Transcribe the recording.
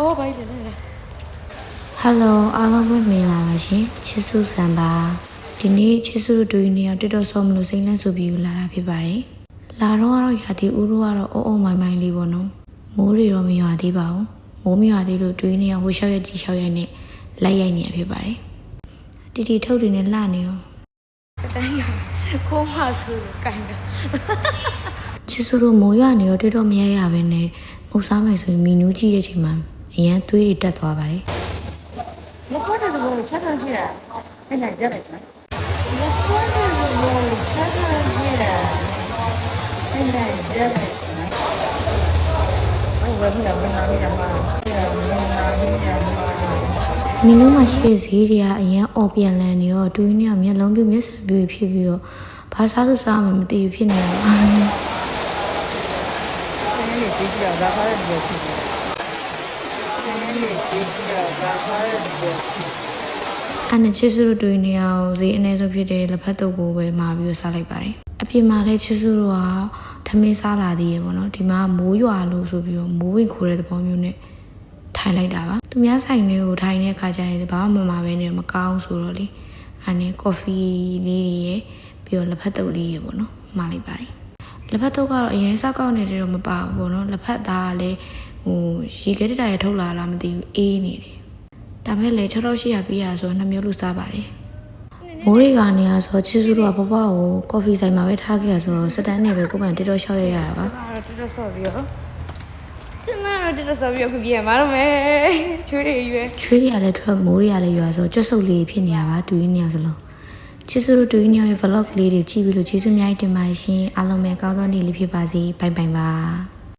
အော်ဘိုင်လေလေဟယ်လိုအားလုံးပဲမင်္ဂလာပါရှင်ချစ်စုဆန်ပါဒီနေ့ချစ်စုတို့တွေ့နေအောင်တက်တော့ဆောမလို့စိတ်လန့်ဆိုပြီးလာတာဖြစ်ပါတယ်လာတော့ကတော့ရာသီဥတုကတော့အုံအုံမိုင်းမိုင်းလေးပေါ့နော်မိုးတွေတော့မရွာသေးပါဘူးမိုးမရွာသေးလို့တွေ့နေအောင်ဟိုလျှောက်ရက်ဒီလျှောက်ရက်နဲ့လိုက်ရိုက်နေရဖြစ်ပါတယ်တီတီထုတ်တွေနဲ့လှနေရောစတိုင်းရကိုမဆိုးကိုင်တာချစ်စုတို့မိုးရွာနေရောတွေ့တော့မရရပဲနဲ့မုတ်စားမယ်ဆိုရင်မီနူးကြည့်တဲ့ချိန်မှာ အရန်သွေးတွေတက်သွားပါတယ်မပေါ်တဲ့ဘောချက်ထားရှိတာအဲ့နိုင်ကြတယ်နော်မပေါ်တဲ့ဘောချက်ထားရှိတာအဲ့နိုင်ကြတယ်နော်ဘယ်လိုလဲမနာမရမှာမနာမရမှာမင်းတို့မှရှိတဲ့ဈေးတွေကအရင်အော်ပြန်လန်နေရောတူရင်းနဲ့မျက်လုံးပြမျက်စံပြဖြစ်ပြီးတော့ဘာစားလို့စားမှမသိဘူးဖြစ်နေတော့ဆင်းရဲကြည့်ကြတာဒါဖားတဲ့ဒီလိုဖြစ်နေဆင်းရဲကြည့်ကြတာဖားတဲ့ဒီလိုဖြစ် အဲ့နဲ့ချစ်စုတို့တူရင်းနဲ့အောင်ဈေးအနည်းဆုံးဖြစ်တဲ့လက်ဖက်တုပ်ကိုပဲမှာပြီးတော့စားလိုက်ပါတယ်အပြင်မှာလည်းချစ်စုတို့ကထမင်းစားလာသေးရေပေါ့နော်ဒီမှာမိုးရွာလို့ဆိုပြီးတော့မိုးဝင်ခိုးတဲ့သဘောမျိုးနဲ့ထိုင်လိုက်တာပါသူများဆိုင်တွေကိုထိုင်တဲ့ခါကျရင်ဘာမှမမှာပဲနေမကောင်းဆိုတော့လေအဲ့နဲ့ကော်ဖီလေးတွေရပြီးတော့လက်ဖက်တုပ်လေးရပေါ့နော်မှာလိုက်ပါတယ်လက်ဖက်တုပ်ကတော့အရင်စောက်ကောက်နေတယ်တော့မပါဘူးပေါ့နော်လက်ဖက်သားကလည်း ဟိုရေခဲတတရထုတ်လာလားမသိဘူးအေးနေတယ်ဒါမဲ့လေ6800ပြည့်ရဆိုနှစ်မျိုးလို့စားပါတယ်မိုးရိရွာနေရဆိုချစ်စုတို့ကဘဘကိုကော်ဖီဆိုင်မှာပဲထားခဲ့ရဆိုစတန်းနဲ့ပဲကိုယ်ပိုင်တက်တော့ရှောက်ရရတာပါအားတော်တော်ဆော်ပြီးတော့ကျမတော့တော်တော်ဆော်ပြီးတော့ပြန်มาတော့မယ်ချွေးတွေရွယ်ချွေးတွေကလည်းထွက်မိုးတွေကလည်းရွာဆိုကျွတ်ဆုပ်လေးဖြစ်နေရပါတူရင်းနေရစလုံးချစ်စုတို့တူရင်းနေရဲ့ vlog လေးတွေကြည့်ပြီးလို့ကျေးဇူးအများကြီးတင်ပါတယ်ရှင်အားလုံးပဲအကောင်းဆုံးနေ့လေးဖြစ်ပါစေဘိုင်ဘိုင်ပါ